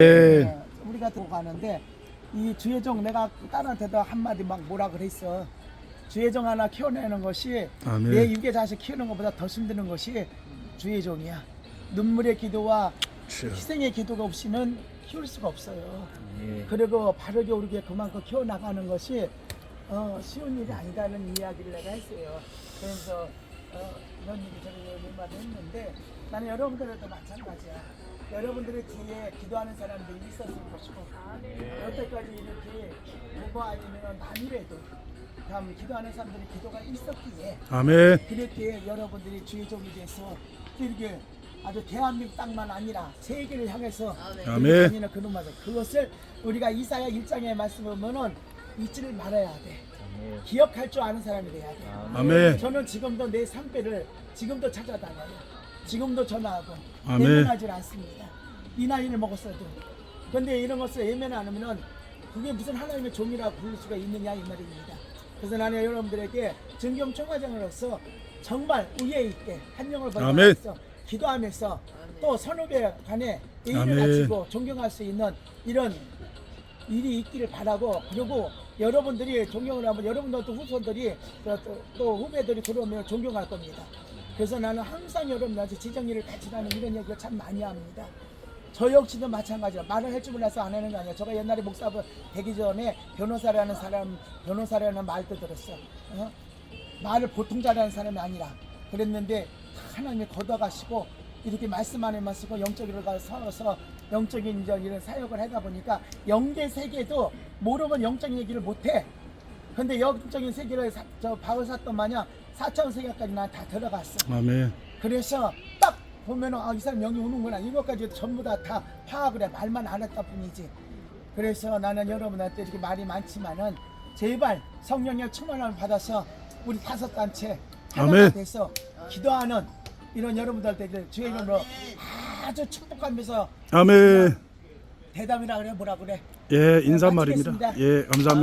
예. 어, 우리가 들고 가는데 이 주혜종 내가 딸한테도 한마디 막 뭐라 그랬어. 주혜종 하나 키워내는 것이 아멘. 내 육의 자식 키우는 것보다 더 힘드는 것이 주혜종이야. 눈물의 기도와 주. 희생의 기도가 없이는 키울 수가 없어요. 예. 그리고 바르게 오르게 그만큼 키워나가는 것이 어, 쉬운 일이 아니다는 이야기를 내가 했어요. 그래서 어, 이런 일이 저런 일을 말을 했는데 나는 여러분들도 마찬가지야. 여러분들의 뒤에 기도하는 사람들이 있었을 것이고 여태까지 이렇게 아니면 남이라도 참 기도하는 사람들이 기도가 있었기에 아멘. 그랬기에 여러분들이 주의 종이 돼서 이렇게 아주 대한민국 땅만 아니라 세계를 향해서 아멘. 다니는 그놈 맞아. 그것을 우리가 이사야 1장에 말씀 보면은 잊지를 말아야 돼. 아멘. 기억할 줄 아는 사람이 돼야 돼. 아멘. 저는 지금도 내 산배를 지금도 찾아다녀요. 지금도 전화하고 아멘. 외면하지 않습니다. 이 나이를 먹었어도. 근데 이런 것을 외면 안 하면은 그게 무슨 하나님의 종이라고 부를 수가 있느냐 이 말입니다. 그래서 나는 여러분들에게 증경 총화장으로서 정말 우애 있게 한영을. 벌이면서 기도하면서 또 선후배 간에 예의를 아멘. 갖추고 존경할 수 있는 이런 일이 있기를 바라고 그리고 여러분들이 존경을 하면 여러분들도 후손들이 또, 후배들이 들어오면 존경할 겁니다. 그래서 나는 항상 여러분들한테 지정일을 같이라는 이런 얘기를 참 많이 합니다. 저 역시도 마찬가지야. 말을 할 줄 몰라서 안 하는 거 아니야. 제가 옛날에 목사분 되기 전에 변호사라는 사람, 변호사라는 말도 들었어. 어? 말을 보통 잘하는 사람이 아니라 그랬는데 하나님이 걷어가시고 이렇게 말씀 안에 마시고 영적으로 가서 영적인 이런 사역을 하다 보니까 영계 세계도 모르면 영적인 얘기를 못해. 근데 영적인 세계를 사, 저 바울 사건 마냥 4천 세계까지 난 다 들어갔어. 아멘. 그래서 딱 보면은 아, 이 사람 영이 오는구나 이것까지 전부 다 다 파악을 해 말만 안 했다 뿐이지 그래서 나는 여러분한테 이렇게 말이 많지만은 제발 성령의 충만함을 받아서 우리 다섯 단체 하나가 아멘. 돼서 기도하는 이런 여러분들한테 주의 이름으로 아주 축복하면서 아멘. 대담이라 그래 뭐라 그래 예, 인사말입니다. 마치겠습니다. 예, 감사합니다.